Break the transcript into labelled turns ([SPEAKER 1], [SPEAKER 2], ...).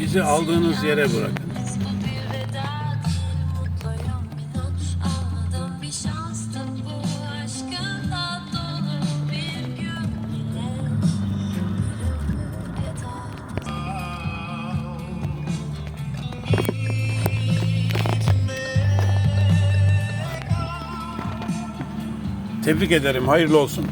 [SPEAKER 1] Bizi aldığınız yere bırakın. Tebrik ederim. Hayırlı olsun.